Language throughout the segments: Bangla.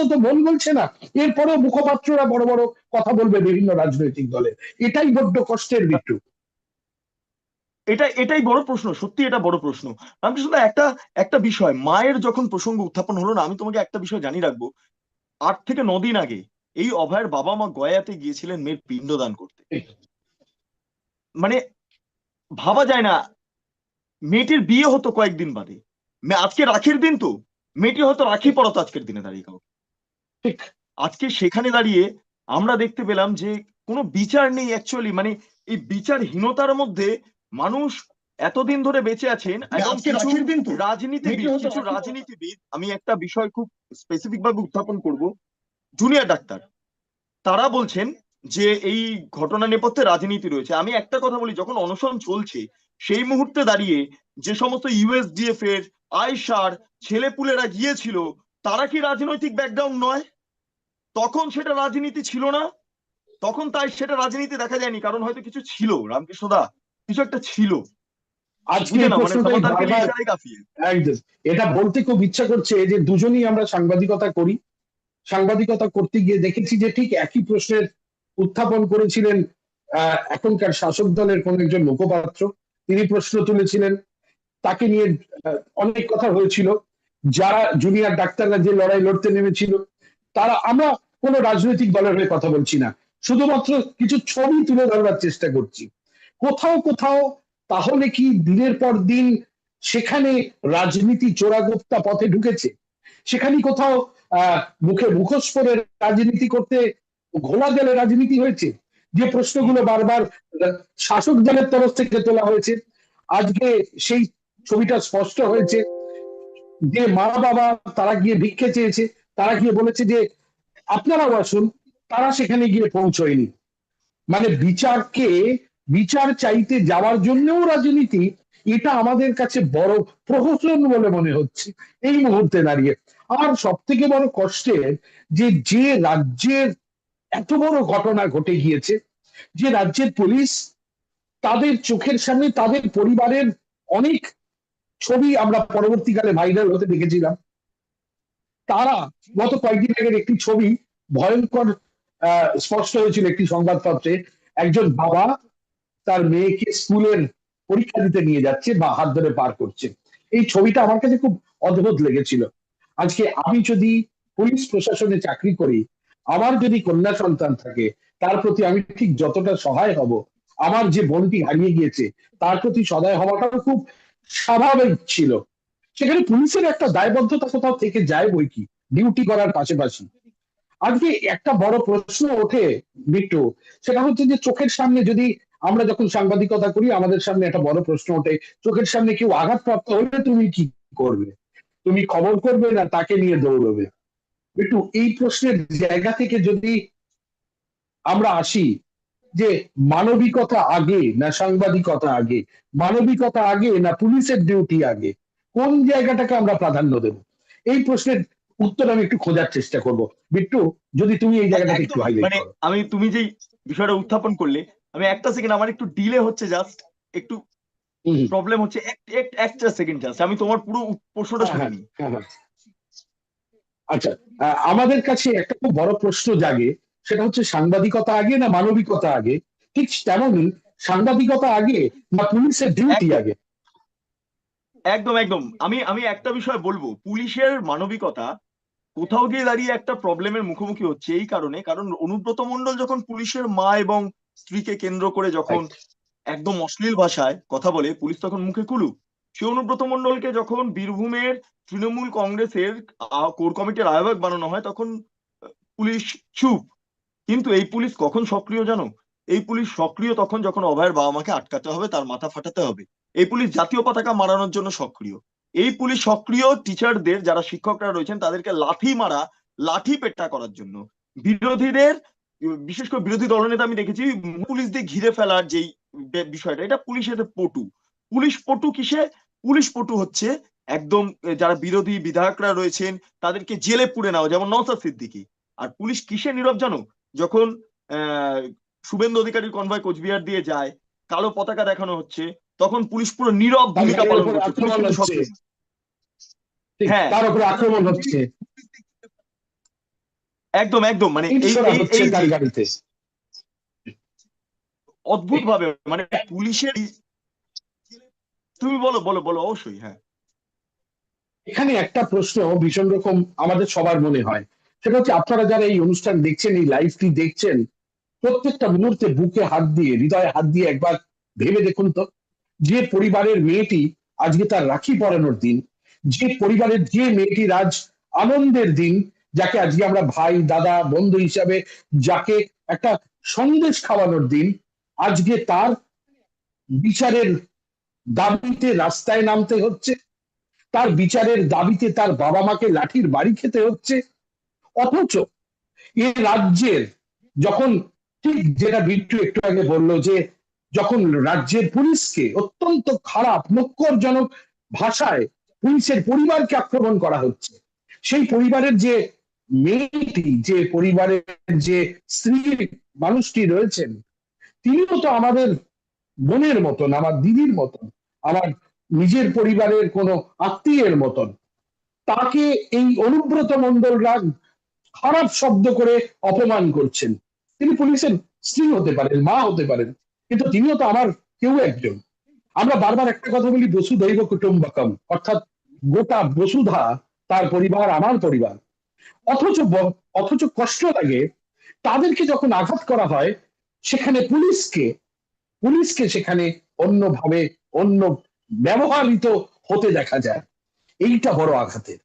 অন্তত মন বলছে না। এরপরেও মুখপাত্ররা বড় বড় কথা বলবে বিভিন্ন রাজনৈতিক দলে। এটাই বড্ড কষ্টের বিট্টু। এটা, এটাই বড় প্রশ্ন, সত্যি এটা বড় প্রশ্ন। রামকৃষ্ণ একটা একটা বিষয়, মায়ের যখন প্রসঙ্গ উত্থাপন হলো না, আমি তোমাকে একটা বিষয় জানিয়ে রাখব। আট থেকে নদিন আগে এই অভয়ের বাবা মা গয়াতে গিয়েছিলেন মেয়ের পিণ্ডদান করতে। মানে ভাবা যায় না, মেয়েটির বিয়ে হতো কয়েকদিন বাদে। আজকে রাখির দিন তো। মেয়েটি হয়তো রাখি পড়তো আজকের দিনে দাঁড়িয়ে কাউ ঠিক আজকে সেখানে দাঁড়িয়ে আমরা দেখতে পেলাম যে কোনো বিচার নেই অ্যাকচুয়ালি মানে এই বিচারহীনতার মধ্যে মানুষ এতদিন ধরে বেঁচে আছেন এবং কিছু রাজনীতিবিদ কিছু রাজনীতিবিদ আমি একটা বিষয় খুব স্পেসিফিক ভাবে উত্থাপন করব। জুনিয়র ডাক্তার তারা বলছেন যে এই ঘটনা নেপথ্যে রাজনীতি রয়েছে। আমি একটা কথা বলি যখন অনশন চলছে সেই মুহূর্তে দাঁড়িয়ে যে সমস্ত ইউএসডিএফ এর আইসার ছেলেপুলেরা গিয়েছিল তারা কি রাজনৈতিক ব্যাকগ্রাউন্ড নয়? তখন সেটা রাজনীতি ছিল না। তখন তাই সেটা রাজনীতি দেখা যায়নি কারণ হয়তো কিছু ছিল। রামকৃষ্ণ দা কিছু একটা ছিল। এটা বলতে খুব ইচ্ছা করছে যে দুজনই আমরা সাংবাদিকতা করি। সাংবাদিকতা করতে গিয়ে দেখেছি যে ঠিক একই প্রশ্নের উত্থাপন করেছিলেন এখনকার শাসক দলের কোন একজন মুখপাত্র। তিনি প্রশ্ন তুলেছিলেন তাকে নিয়ে অনেক কথা হয়েছিল। যারা জুনিয়র ডাক্তাররা যে লড়াই লড়তে নেমেছিল তারা আমরা কোনো রাজনৈতিক দলের হয়ে কথা বলছি না। শুধুমাত্র কিছু ছবি তুলে ধরবার চেষ্টা করছি। কোথাও কোথাও তাহলে কি দিনের পর দিন সেখানে রাজনীতি চোরাগোপ্তা পথে ঢুকেছে? সেখানে কোথাও মুখে মুখোশ করে রাজনীতি করতে ঘোলা জলে রাজনীতি হয়েছে? যে প্রশ্নগুলো বারবার শাসক দলের তরফ থেকে তোলা হয়েছে। আজকে সেই ছবিটা স্পষ্ট হয়েছে যে মা বাবা তারা গিয়ে ভিক্ষে চেয়েছে। তারা গিয়ে বলেছে যে আপনারাও আসুন, তারা সেখানে গিয়ে পৌঁছয়নি। মানে বিচারকে, বিচার চাইতে যাওয়ার জন্যও রাজনীতি, এটা আমাদের কাছে বড় প্রহসন বলে মনে হচ্ছে এই মুহূর্তে দাঁড়িয়ে। আর সব থেকে বড় কষ্টের যে যে রাজ্যের এত বড় ঘটনা ঘটে গিয়েছে, যে রাজ্যের পুলিশ তাদের চোখের সামনে, তাদের পরিবারের অনেক ছবি আমরা পরবর্তীকালে ভাইরাল হতে দেখেছিলাম। তারা গত কয়েকদিন আগের একটি ছবি, ভয়ঙ্কর স্পষ্ট হয়েছিল একটি সংবাদপত্রে, একজন বাবা তার মেয়েকে স্কুলের পরীক্ষা দিতে নিয়ে যাচ্ছে বা হাত ধরে পার করছে। এই ছবিটা আমার কাছে খুব অদ্ভুত লেগেছিল। আজকে আমি যদি পুলিশ প্রশাসনে চাকরি করি, আমার যদি কন্যা সন্তান থাকে, তার প্রতি আমি ঠিক যতটা সহায় হব, আমার যে বোনটি হারিয়ে গিয়েছে, তার প্রতি সদয় হওয়াটাও খুব স্বাভাবিক ছিল। সেখানে পুলিশের একটা দায়বদ্ধতা কোথাও থেকে যায় বই কি? ডিউটি করার পাশাপাশি। আজকে একটা বড় প্রশ্ন ওঠে, বিট্টু, সেটা হচ্ছে যে চোখের সামনে যদি আমরা যখন সাংবাদিকতা করি, আমাদের সামনে একটা বড় প্রশ্ন ওঠে, চোখের সামনে কেউ আঘাতপ্রাপ্ত হলে তুমি কি করবে? তুমি খবর করবে না তাকে নিয়ে দৌড়বে? একটু এই প্রশ্নের জায়গা থেকে যদি আমরা আসি যে মানবিকতা আগে না সাংবাদিকতা আগে, মানবিকতা আগে না পুলিশের ডিউটি আগে কোন জায়গাটাকে আমরা প্রাধান্য দেব? এই প্রশ্নের উত্তর আমি একটু খোঁজার চেষ্টা করব। বিট্টু যদি তুমি এই জায়গাটাকে একটু হাইলাইট মানে আমি তুমি যেই বিষয়টা উত্থাপন করলে আমি একটা সেকেন্ড আমার একটু ডিলে হচ্ছে জাস্ট একটু প্রবলেম হচ্ছে একটা সেকেন্ড জাস্ট আমি তোমার পুরো প্রশ্নটা হ্যাঁ, শুনিনি হ্যাঁ, হ্যাঁ, আচ্ছা আমাদের কাছে একটা খুব বড় প্রশ্ন জাগে সেটা হচ্ছে সাংবাদিকতা আগে না মানবিকতা আগে? ঠিক তেমনই সাংবাদিকতা আগে না পুলিশের ডিউটি আগে? একদম একদম। আমি আমি একটা বিষয় বলব। পুলিশের মানবিকতা কোথাও গিয়ে দাঁড়িয়ে একটা প্রবলেমের মুখোমুখি হচ্ছে এই কারণে। কারণ অনুব্রত মন্ডল যখন পুলিশের মা এবং স্ত্রীকে কেন্দ্র করে যখন একদম অশ্লীল ভাষায় কথা বলে পুলিশ তখন মুখে কুলু। সে অনুব্রত মন্ডলকে যখন বীরভূমের তৃণমূল কংগ্রেসের কোর কমিটির আহ্বায়ক বানানো হয় তখন পুলিশ চুপ। কিন্তু এই পুলিশ কখন সক্রিয় জানো? এই পুলিশ সক্রিয় তখন যখন অভয়ের বাবা মাকে আটকাতে হবে তার মাথা ফাটাতে হবে। এই পুলিশ জাতীয় পতাকা মারানোর জন্য সক্রিয়। এই পুলিশ সক্রিয় টিচারদের যারা শিক্ষকরা রয়েছেন, তাদেরকে লাঠি মারা, লাঠি পেট্টা করার জন্য। বিরোধীদের, বিশেষ করে বিরোধী দলনেতা আমি দেখেছি পুলিশ দিয়ে ঘিরে ফেলার যেই বিষয়টা, এটা পুলিশের পটু। পুলিশ পটু কিসে? পুলিশ পটু হচ্ছে একদম যারা বিরোধী বিধায়করা রয়েছেন, তাদেরকে জেলে পুড়ে নেওয়া, যেমন নওসাদ সিদ্দিকি। আর পুলিশ কিসে নীরব জানো? যখন শুভেন্দু অধিকারীর কনভয় কোচবিহার দিয়ে যায়, কালো পতাকা দেখানো হচ্ছে তখন পুলিশ পুরো নীরব ভূমিকা পালন করছে। হ্যাঁ। তার উপরে আক্রমণ হচ্ছে। একদম একদম মানে অদ্ভুত ভাবে মানে পুলিশের তুমি বলো বলো বলো অবশ্যই হ্যাঁ। এখানে একটা প্রশ্ন ভীষণ রকম আমাদের সবার মনে হয়। সেটা হচ্ছে আপনারা যারা এই অনুষ্ঠান দেখছেন এই লাইভটি দেখছেন প্রত্যেকটা মুহূর্তে বুকে হাত দিয়ে হৃদয়ে হাত দিয়ে একবার ভেবে দেখুন তো। যে পরিবারের মেয়েটি আজকে তার রাখি পরানোর দিন, যে পরিবারের যে মেয়েটির আজ আনন্দের দিন, যাকে আজকে আমরা ভাই, দাদা, বন্ধু হিসাবে যাকে একটা সন্দেশ খাওয়ানোর দিন, আজকে তার বিচারের দাবিতে রাস্তায় নামতে হচ্ছে, তার বিচারের দাবিতে তার বাবা মাকে লাঠির বাড়ি খেতে হচ্ছে, অথচ এ রাজ্যের যখন ঠিক যেটা বিট্টু একটু আগে বলল যে যখন রাজ্যের পুলিশকে অত্যন্ত খারাপ, নক্করজনক ভাষায় পুলিশের পরিবারকে আক্রমণ করা হচ্ছে, সেই পরিবারের যে মেয়েটি, যে পরিবারের যে স্ত্রী মানুষটি রয়েছেন, তিনিও তো আমাদের বোনের মতন, আমার দিদির মতন, আমার নিজের পরিবারের কোনো আত্মীয়ের মতন, তাকে এই অনুব্রত মন্ডলরা খারাপ শব্দ করে অপমান করছেন। তিনি পুলিশের স্ত্রী হতে পারেন, মা হতে পারেন কিন্তু তিনিও তো আমার কেউ একজন। আমরা বারবার একটা কথা বলি বসুদৈব কুটুম্বকম অর্থাৎ গোটা বসুধা তার পরিবার, আমার পরিবার। অথচ অথচ কষ্ট লাগে তাদেরকে যখন আঘাত করা হয়, সেখানে পুলিশকে পুলিশকে সেখানে অন্যভাবে অন্য ব্যবহারিত হতে দেখা যায়। এইটা বড় আঘাতের।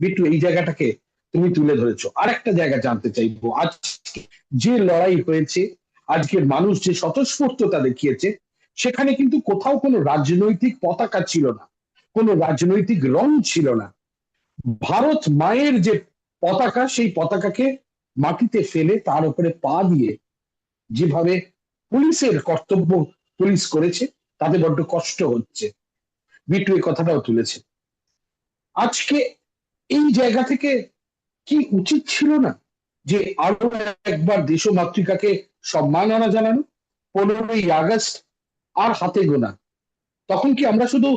বিট্টু এই জায়গাটাকে তুমি তুলে ধরেছো। আর একটা জায়গা জানতে চাইব। আজকে যে লড়াই হয়েছে আজকের মানুষ যে স্বতঃস্ফূর্ততা দেখিয়েছে, সেখানে কিন্তু কোথাও কোনো রাজনৈতিক পতাকা ছিল না, কোনো রাজনৈতিক রং ছিল না। ভারত মায়ের যে পতাকা, সেই পতাকাকে মাটিতে ফেলে তার উপরে পা দিয়ে যেভাবে পুলিশের কর্তব্য পুলিশ করেছে, তাতে বড্ড কষ্ট হচ্ছে। বিটু এই কথাটাও তুলেছে। আজকে এই জায়গা থেকে কি উচিত ছিল না যে আরও একবার দেশ মাতৃকাকে সম্মাননা জানানো, পনেরোই আগস্ট আর হাতে গোনা। তখন কি আমরা শুধু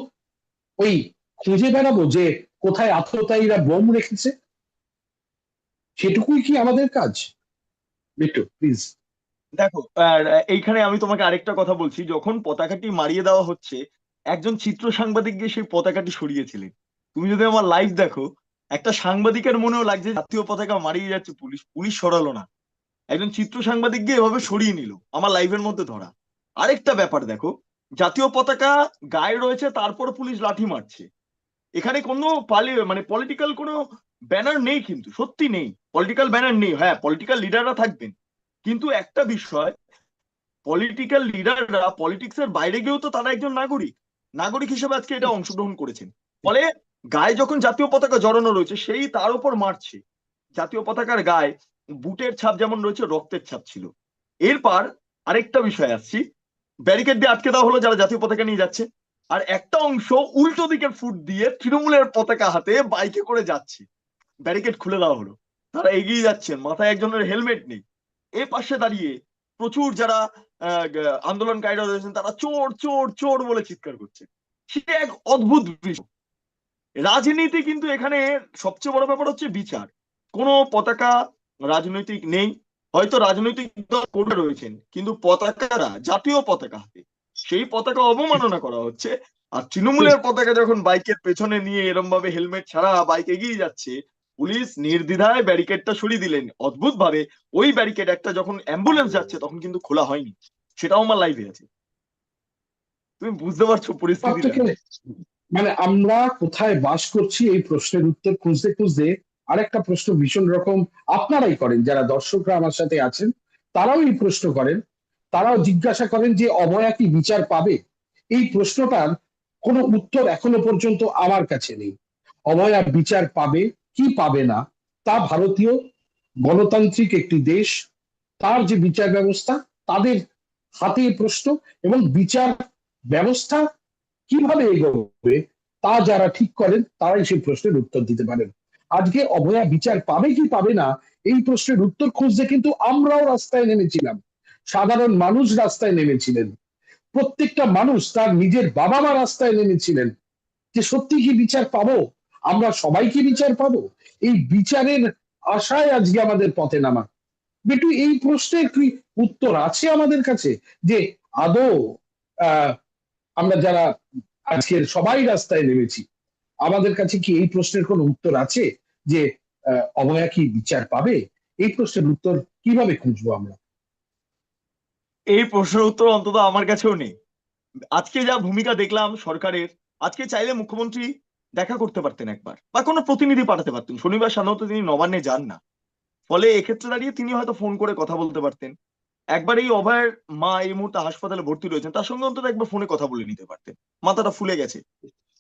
ওই খুঁজে বেড়াবো যে কোথায় আততায়ীরা বোম রেখেছে? সেটুকুই কি আমাদের কাজ? বিট্টু প্লিজ দেখো এইখানে আমি তোমাকে আরেকটা কথা বলছি। যখন পতাকাটি মারিয়ে দেওয়া হচ্ছে, একজন চিত্র সাংবাদিক গিয়ে সেই পতাকাটি সরিয়েছিলেন। তুমি যদি আমার লাইভ দেখো, একটা সাংবাদিকের মনেও লাগছে জাতীয় পতাকা মারিয়ে যাচ্ছে পুলিশ পুলিশ সরালো না। একজন চিত্র সাংবাদিক গিয়ে এভাবে সরিয়ে নিল। আমার লাইভের মধ্যে ধরা। আরেকটা ব্যাপার দেখো, জাতীয় পতাকা গায়ে রয়েছে, তারপর পুলিশ লাঠি মারছে। এখানে কোনো পালি মানে পলিটিক্যাল কোনো ব্যানার নেই কিন্তু, সত্যি নেই। পলিটিক্যাল ব্যানার নেই। হ্যাঁ পলিটিক্যাল লিডাররা থাকবেন। কিন্তু একটা বিষয় পলিটিক্যাল লিডাররা পলিটিক্স এর বাইরে গিয়েও তো তারা একজন নাগরিক। নাগরিক হিসেবে আজকে এটা অংশগ্রহণ করেছেন। ফলে গায়ে যখন জাতীয় পতাকা জড়ানো রয়েছে, সেই তার উপর মারছে। জাতীয় পতাকার গায়ে বুটের ছাপ যেমন রয়েছে, রক্তের ছাপ ছিল। এরপর আরেকটা বিষয় আসছি। ব্যারিকেড দিয়ে আটকে দেওয়া হলো যারা জাতীয় পতাকা নিয়ে যাচ্ছে। আর একটা অংশ উল্টো দিকের ফুট দিয়ে তৃণমূলের পতাকা হাতে বাইকে করে যাচ্ছে। ব্যারিকেড খুলে দেওয়া হলো। তারা এগিয়ে যাচ্ছেন, মাথায় একজনের হেলমেট নেই। এ পাশে দাঁড়িয়ে প্রচুর যারা আন্দোলনকারীরা রয়েছেন, তারা চোর চোর চোর বলে চিৎকার করছে। সেটা এক অদ্ভুত বিষয়। রাজনীতি কিন্তু এখানে সবচেয়ে বড় ব্যাপার হচ্ছে বিচার। কোনো পতাকা রাজনৈতিক নেই হয়তো রাজনৈতিক দল করে রয়েছেন কিন্তু পতাকারা জাতীয় পতাকা হাতে সেই পতাকা অবমাননা করা হচ্ছে আর তৃণমূলের পতাকা যখন বাইকের পেছনে নিয়ে এরম ভাবে হেলমেট ছাড়া বাইক এগিয়ে যাচ্ছে পুলিশ নির্দ্বিধায় ব্যারিকেডটা সরিয়ে দিলেন। অদ্ভুত ভাবে ওই ব্যারিকেড একটা যখন অ্যাম্বুলেন্স যাচ্ছে তখন কিন্তু খোলা হয়নি। সেটাও আমার লাইভে আছে। তুমি বুঝতে পারছ পরিস্থিতি মানে আমরা কোথায় বাস করছি এই প্রশ্নের উত্তর খুঁজতে খুঁজতে আরেকটা প্রশ্ন ভীষণ রকম আপনারাই করেন, যারা দর্শকরা আমার সাথে আছেন, তারাও এই প্রশ্ন করেন, তারাও জিজ্ঞাসা করেন যে অভয়া কি বিচার পাবে? এই প্রশ্নটার কোনো উত্তর এখনও পর্যন্ত আমার কাছে নেই। অভয়া বিচার পাবে কি পাবে না? তা ভারতীয় গণতান্ত্রিক একটি দেশ, তার যে বিচার ব্যবস্থা, তাদের হাতে প্রশ্ন এবং বিচার ব্যবস্থা কীভাবে এগোবে, তা যারা ঠিক করেন, তারাই সেই প্রশ্নের উত্তর দিতে পারেন। আজকে অভয়া বিচার পাবে কি পাবে না, এই প্রশ্নের উত্তর খুঁজতে কিন্তু আমরাও রাস্তায় নেমেছিলাম। সাধারণ মানুষ রাস্তায় নেমেছিলেন। প্রত্যেকটা মানুষ তার নিজের বাবা মা রাস্তায় নেমেছিলেন। যে সত্যি কি বিচার পাবো? আমরা সবাই কি বিচার পাবো? এই বিচারের আশায় আজকে আমাদের পথে নামা। বিটু, এই প্রশ্নের কি উত্তর আছে আমাদের কাছে? যে আদৌ আমরা যারা আজকের সবাই রাস্তায় নেমেছি আমাদের কাছে কি এই প্রশ্নের কোনো উত্তর আছে যে অভয়া কি বিচার পাবে? এই প্রশ্নের উত্তর কীভাবে খুঁজবো আমরা? এই প্রশ্নের উত্তর অন্তত আমার কাছেও নেই। আজকে যা ভূমিকা দেখলাম সরকারের, আজকে চাইলে মুখ্যমন্ত্রী দেখা করতে পারতেন একবার, বা কোনো প্রতিনিধি পাঠাতে পারতেন। শনিবার সাধারণত তিনি নবান্নে যান না। ফলে এক্ষেত্রে দাঁড়িয়ে তিনি হয়তো ফোন করে কথা বলতে পারতেন। একবার এই অভয়ের মা এই মুহূর্তে হাসপাতালে ভর্তি রয়েছেন, তার সঙ্গে অন্তত একবার ফোনে কথা বলে নিতে পারতেন। মাথাটা ফুলে গেছে।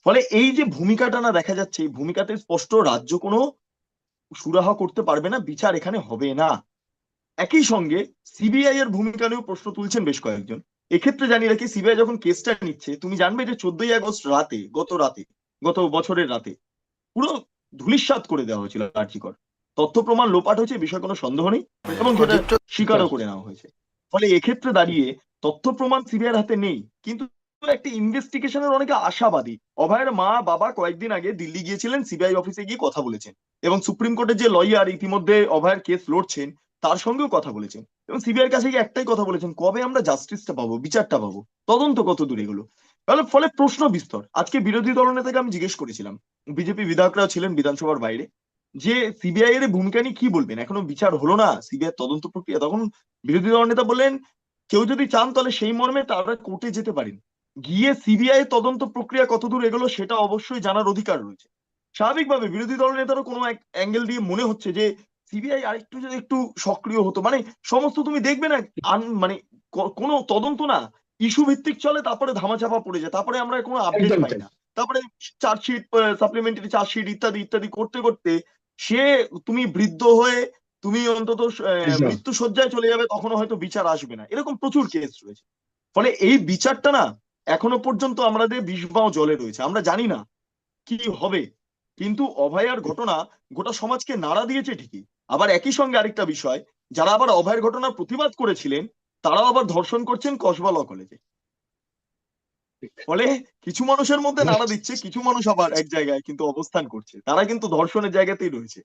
ফলে এই যে ভূমিকাটা না দেখা যাচ্ছে এই ভূমিকাতে স্পষ্ট রাজ্য কোনো সুরাহা করতে পারবে না বিচার এখানে হবে না। একই সঙ্গে সিবিআই এর ভূমিকা নিয়েও প্রশ্ন তুলছেন বেশ কয়েকজন। এক্ষেত্রে জানি রাখি সিবিআই যখন কেসটা নিচ্ছে তুমি জানবে যে চোদ্দই আগস্ট রাতে গত রাতে গত বছরের রাতে পুরো ধুলিস্বাদ করে দেওয়া হয়েছিল কার্যকর। তথ্য প্রমাণ লোপাট হয়েছে বিষয়ে কোনো সন্দেহ নেই এবং সেটা স্বীকারও করে নেওয়া হয়েছে। ফলে এক্ষেত্রে দাঁড়িয়ে তথ্য প্রমাণ সিবিআই হাতে নেই কিন্তু একটা ইনভেস্টিগেশনের অনেকে আশাবাদী। অভয়ের মা বাবা কয়েকদিন আগে দিল্লি গিয়েছিলেন সিবিআই অফিসে গিয়ে কথা বলেছেন এবং সুপ্রিম কোর্টের যে লয়ার ইতিমধ্যে অভয়ের কেস লড়ছেন, তার সঙ্গেও কথা বলেছেন। এবং সিবিআইয়ের কাছে গিয়ে একটাই কথা বলেছেন, কবে আমরা জাস্টিসটা পাবো, বিচারটা পাবো? তদন্ত কত দূর এগুলো? তাহলে ফলে প্রশ্ন বিস্তর। আজকে বিরোধী দলনেতাকে আমি জিজ্ঞেস করেছিলাম, বিজেপি বিধায়করাও ছিলেন বিধানসভার বাইরে, যে সিবিআই এর ভূমিকা নিয়ে কি বলবেন? এখনও বিচার হলো না সিবিআই তদন্ত প্রক্রিয়া। তখন বিরোধী দল নেতা বললেন, কেউ যদি চান তাহলে সেই মর্মে তারা কোর্টে যেতে পারেন। গিয়ে সিবিআই তদন্ত প্রক্রিয়া কতদূর এগোলো সেটা অবশ্যই জানার অধিকার রয়েছে। স্বাভাবিকভাবে বিরোধী দল নেতারও কোনো এক অ্যাঙ্গেল দিয়ে মনে হচ্ছে যে সিবিআই আরেকটু যদি একটু সক্রিয় হতো মানে সমস্ত তুমি দেখবে না মানে কোনো তদন্ত না ইস্যু ভিত্তিক চলে তারপরে ধামাচাপা পড়ে যায় তারপরে আমরা কোনো আপডেট পাই না। তারপরে চার্জশিট সাপ্লিমেন্টারি চার্জশিট ইত্যাদি ইত্যাদি করতে করতে সে তুমি বৃদ্ধ হয়ে তুমি অন্তত মৃত্যু শয্যায় চলে যাবে তখনও হয়তো বিচার আসবে না। এরকম প্রচুর কেস রয়েছে। ফলে এই বিচারটা না এখনও পর্যন্ত আমাদের বিষবাও জলে রয়েছে, আমরা জানি না কি হবে। কিন্তু অভয়ার ঘটনা গোটা সমাজকে নাড়া দিয়েছে ঠিকই। আবার একই সঙ্গে আরেকটা বিষয়, যারা আবার অভয়ের ঘটনার প্রতিবাদ করেছিলেন, তারাও আবার ধর্ষণ করছেন কসবা ল কলেজে ফলে কিছু মানুষের মধ্যে নাড়া দিচ্ছে, কিছু মানুষ আবার এক জায়গায় কিন্তু অবস্থান করছে। তারা কিন্তু ধর্ষণের জায়গাতেই রয়েছে।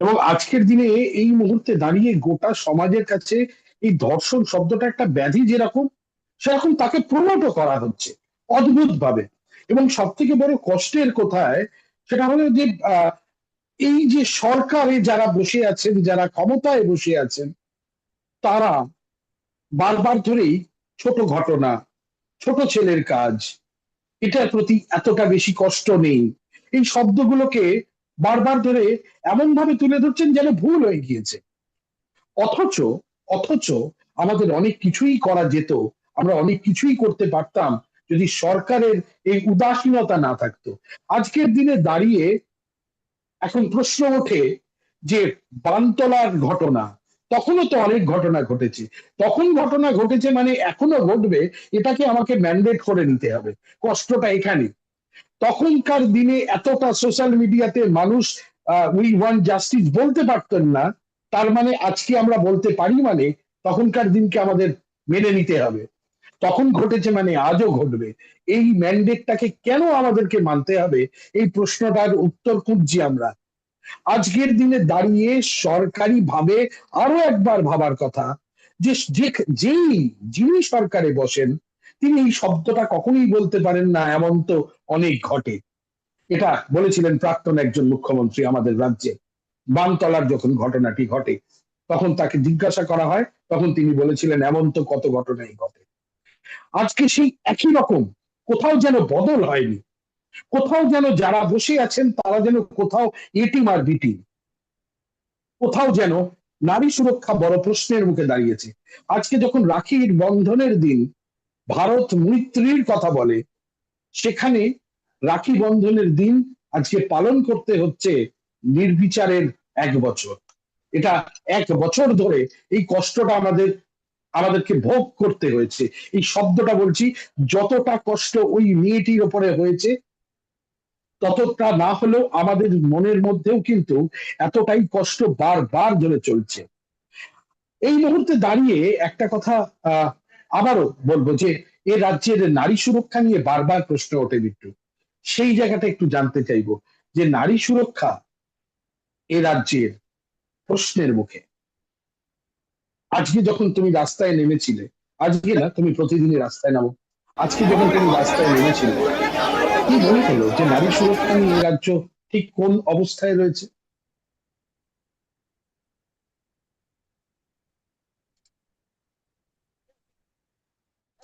এবং আজকের দিনে এই মুহূর্তে দাঁড়িয়ে গোটা সমাজের কাছে এই ধর্ষণ শব্দটা একটা ব্যাধি যেরকম সেরকম তাকে প্রমোটও করা হচ্ছে অদ্ভুত ভাবে এবং সব থেকে বড় কষ্টের কোথায় সেটা হলো যে এই যে সরকারে যারা বসে আছেন, যারা ক্ষমতায় বসে আছেন, তারা বারবার ধরেই ছোট ঘটনা, ছোট ছেলের কাজ, এটার প্রতি এতটা বেশি কষ্ট নেই। এই শব্দগুলোকে বারবার ধরে এমন ভাবে তুলে ধরছেন যেন ভুল হয়ে গিয়েছে। অথচ অথচ আমাদের অনেক কিছুই করা যেত আমরা অনেক কিছুই করতে পারতাম যদি সরকারের এই উদাসীনতা না থাকতো। আজকের দিনে দাঁড়িয়ে এখন প্রশ্ন ওঠে যে, বানতলার ঘটনা, তখনও তো অনেক ঘটনা ঘটেছে। তখন ঘটনা ঘটেছে মানে এখনও ঘটবে, এটাকে আমাকে ম্যান্ডেট করে নিতে হবে। কষ্টটা এখানে। তখনকার দিনে এতটা সোশ্যাল মিডিয়াতে মানুষ উই ওয়ান জাস্টিস বলতে পারতেন না, তার মানে আজকে আমরা বলতে পারি মানে তখনকার দিনকে আমাদের মেনে নিতে হবে। তখন ঘটেছে মানে আজও ঘটবে। এই ম্যান্ডেটটাকে কেন আমাদেরকে মানতে হবে? এই প্রশ্নটার উত্তর খুঁজছি আমরা। আজকের দিনে দাঁড়িয়ে সরকারি ভাবে আরও একবার ভাবার কথা যে যেই যিনি সরকারে বসেন, তিনি এই শব্দটা কখনোই বলতে পারেন না, এমন তো অনেক ঘটে। এটা বলেছিলেন প্রাক্তন একজন মুখ্যমন্ত্রী আমাদের রাজ্যে। বানতলার যখন ঘটনাটি ঘটে, তখন তাকে জিজ্ঞাসা করা হয়, তখন তিনি বলেছিলেন, এমন তো কত ঘটনাই ঘটে। আজকে সেই একই রকম। কোথাও যেন বদল হয়নি। কোথাও যেন যারা বসে আছেন, তারা যেন কোথাও এটিম আর বিটিম কোথাও যেন নারী সুরক্ষা বড় প্রশ্নের মুখে দাঁড়িয়েছে। আজকে যখন রাখির বন্ধনের দিন, ভারত মৈত্রীর কথা বলে, সেখানে রাখি বন্ধনের দিন আজকে পালন করতে হচ্ছে নির্বিচারের এক বছর। এটা এক বছর ধরে এই কষ্টটা আমাদের আমাদেরকে ভোগ করতে হয়েছে। এই শব্দটা বলছি, যতটা কষ্ট ওই মেয়েটির ওপরে হয়েছে, ততটা না হলেও আমাদের মনের মধ্যেও কিন্তু এতটাই কষ্ট বারবার ধরে চলছে। এই মুহূর্তে দাঁড়িয়ে একটা কথা আবারও বলব যে, এ রাজ্যের নারী সুরক্ষা নিয়ে বারবার প্রশ্ন ওঠে বিট্টু সেই জায়গাটা একটু জানতে চাইব, যে নারী সুরক্ষা এ রাজ্যের প্রশ্নের মুখে। আজকে যখন তুমি রাস্তায় নেমেছিলে, আজকে না তুমি প্রতিদিনই রাস্তায় নামো। আজকে যখন তুমি রাস্তায় নেমেছিলে, কি মনে হলো যে নারী সুরক্ষা নিয়ে রাজ্য ঠিক কোন অবস্থায় রয়েছে?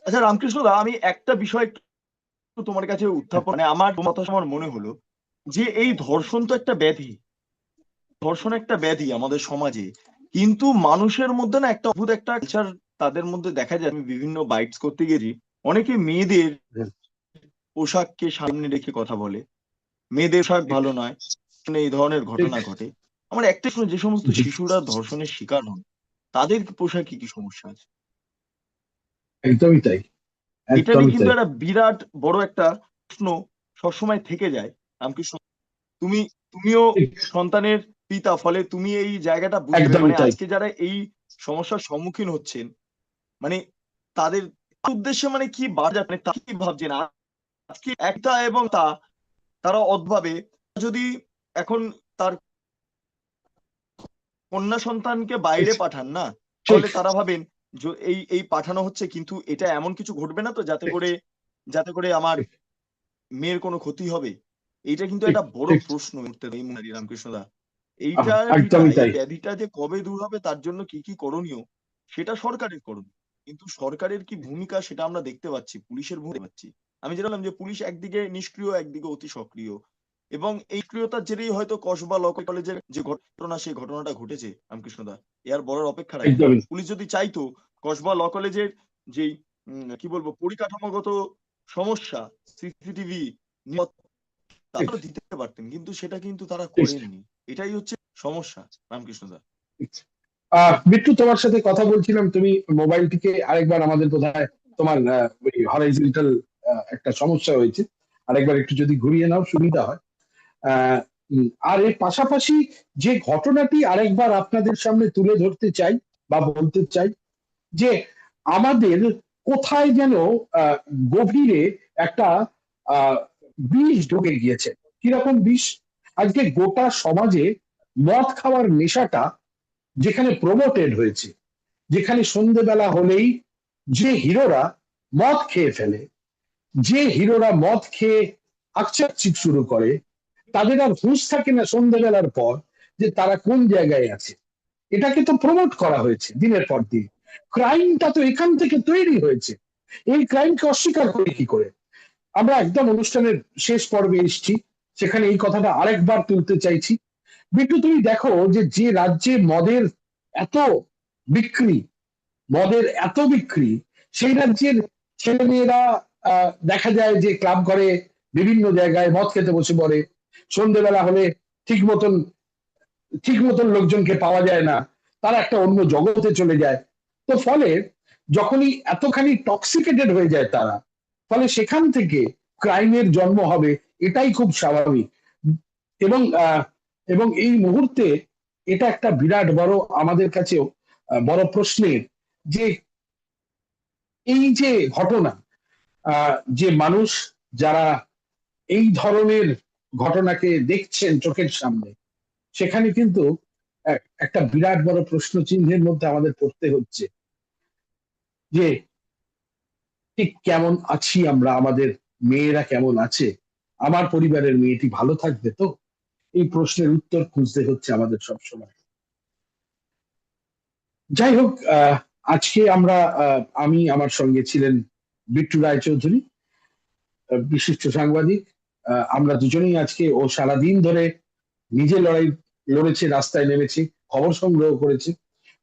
আচ্ছা রামকৃষ্ণ দা, আমি একটা বিষয় তোমার কাছে উত্থাপন মানে আমার মত আমার মনে হলো যে এই ধর্ষণ তো একটা ব্যাধি। ধর্ষণ একটা ব্যাধি আমাদের সমাজে। কিন্তু মানুষের মধ্যে না একটা অদ্ভুত একটা কালচার তাদের মধ্যে দেখা যায়। আমি বিভিন্ন বাইটস করতে গেছি। অনেকে মেয়েদের পোশাককে সামনে রেখে কথা বলে। মেয়েদের পোশাক ভালো নয়। মানে এই ধরনের ঘটনা ঘটে। আমার একটা শুনে যে সমস্ত শিশুরা ধর্ষণের শিকার হন তাদের পোশাকে কি সমস্যা আছে? একদমই তাই। এটা নিয়ে কিন্তু একটা বিরাট বড় একটা প্রশ্ন সবসময় থেকে যায়। রামকৃষ্ণ তুমি তুমিও সন্তানের পিতা ফলে তুমি এই জায়গাটা বুঝবে মানে আজকে যারা এই সমস্যার সম্মুখীন হচ্ছেন মানে তাদের উদ্দেশ্যে মানে কি বাজা মানে তা কি ভাবছেন? আজকে একটা এবং তা তারা অদভাবে। যদি এখন তার কন্যা সন্তানকে বাইরে পাঠান না? তাহলে তারা ভাবেন য- এই এই পাঠানো হচ্ছে কিন্তু এটা এমন কিছু ঘটবে না তো যাতে করে যাতে করে আমার মেয়ের কোনো ক্ষতি হবে? এটা কিন্তু একটা বড় প্রশ্ন উঠতে এই মুহূর্তে রামকৃষ্ণ দা এইটা আহ, একদমই তাই। ব্যাধিটা যে কবে দূর হবে তার জন্য কি কি করণীয় সেটা সরকারের করণীয়। কিন্তু সরকারের কি ভূমিকা সেটা আমরা দেখতে পাচ্ছি পুলিশের ভূমিকা পাচ্ছি। আমি যেটা বললাম যে পুলিশ একদিকে নিষ্ক্রিয় একদিকে অতি সক্রিয়। এবং এই জেরেই হয়তো কসবা ল কলেজের যে ঘটনা সেই ঘটনাটা ঘটেছে রামকৃষ্ণ দা এর বড় অপেক্ষা রাখে পুলিশ যদি চাইতো কসবা ল কলেজের যেই উম, কি বলব পরিকাঠামোগত সমস্যা সিসিটিভি দিতে পারতেন। কিন্তু সেটা কিন্তু তারা করেননি। এটাই হচ্ছে সমস্যা, রামকৃষ্ণ দা। বিট্টু তোমার সাথে কথা বলছিলাম, তুমি মোবাইলটিকে আরেকবার আমাদের বোধহয় তোমার হরাইজেন্টাল একটা সমস্যা হয়েছে। আরেকবার একটু যদি ঘুরিয়ে নাও, সুবিধা হয়। আর এর পাশাপাশি যে ঘটনাটি আরেকবার আপনাদের সামনে তুলে ধরতে চাই বা বলতে চাই, যে আমাদের কোথায় যেন গভীরে একটা বিষ ঢুকে গিয়েছে। কীরকম বিষ? আজকে গোটা সমাজে মদ খাওয়ার নেশাটা যেখানে প্রমোটেড হয়েছে, যেখানে সন্ধেবেলা হলেই যে হিরোরা মদ খেয়ে ফেলে, যে হিরোরা মদ খেয়ে আকচাকচিক শুরু করে, তাদের আর হুঁশ থাকে না সন্ধেবেলার পর যে তারা কোন জায়গায় আছে। এটাকে তো প্রমোট করা হয়েছে দিনের পর দিন। ক্রাইমটা তো এখান থেকে তৈরি হয়েছে। এই ক্রাইমকে অস্বীকার করি কি করে? আমরা একদম অনুষ্ঠানের শেষ পর্বে এসেছি। সেখানে এই কথাটা আরেকবার তুলতে চাইছি। বিট্টু, তুমি দেখো যে যে রাজ্যে মদের এত বিক্রি, মদের এত বিক্রি, সেই রাজ্যের ছেলে মেয়েরা দেখা যায় যে ক্লাব ঘরে বিভিন্ন জায়গায় মদ খেতে বসে পড়ে। সন্ধেবেলা হলে ঠিক মতন ঠিক মতন লোকজনকে পাওয়া যায় না। তারা একটা অন্য জগতে চলে যায়। তো ফলে যখনই এতখানি টক্সিকেটেড হয়ে যায় তারা, ফলে সেখান থেকে ক্রাইমের জন্ম হবে। এটাই খুব স্বাভাবিক। এবং এবং এই মুহূর্তে এটা একটা বিরাট বড় আমাদের আহ, বড় প্রশ্নের যে এই যে ঘটনা যে মানুষ যারা এই ধরনের ঘটনাকে দেখছেন চোখের সামনে সেখানে কিন্তু এক- একটা বিরাট বড় প্রশ্ন চিহ্নের মধ্যে আমাদের পড়তে হচ্ছে যে ঠিক কেমন আছি আমরা আমাদের মেয়েরা কেমন আছে? আমার পরিবারের মেয়েটি ভালো থাকবে তো? এই প্রশ্নের উত্তর খুঁজতে হচ্ছে আমাদের সবসময়। যাই হোক আজকে আমরা আমি আমার সঙ্গে ছিলেন বিট্টু রায়চৌধুরী বিশিষ্ট সাংবাদিক। আমরা দুজনেই আজকে ও সারাদিন ধরে নিজে লড়াই লড়েছে, রাস্তায় নেমেছে, খবর সংগ্রহ করেছে।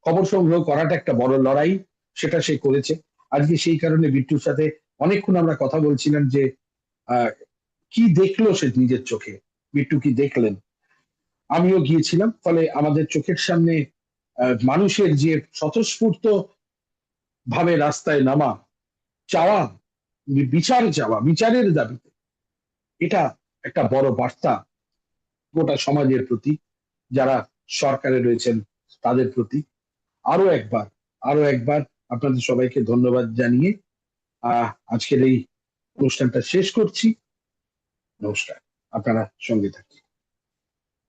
খবর সংগ্রহ করাটা একটা বড় লড়াই, সেটা সে করেছে। আজকে সেই কারণে বিট্টুর সাথে অনেকক্ষণ আমরা কথা বলছিলাম যে কি দেখল সে নিজের চোখে? বিট্টু কি দেখলেন? আমিও গিয়েছিলাম, ফলে আমাদের চোখের সামনে মানুষের যে স্বতঃস্ফূর্ত ভাবে রাস্তায় নামা, চাওয়া, বিচার চাওয়া, বিচারের দাবিতে, এটা একটা বড় বার্তা গোটা সমাজের প্রতি, যারা সরকারে রয়েছেন তাদের প্রতি। আরও একবার আরও একবার আপনাদের সবাইকে ধন্যবাদ জানিয়ে, আহ, আজকের এই অনুষ্ঠানটা শেষ করছি। নমস্কার আপনারা সঙ্গে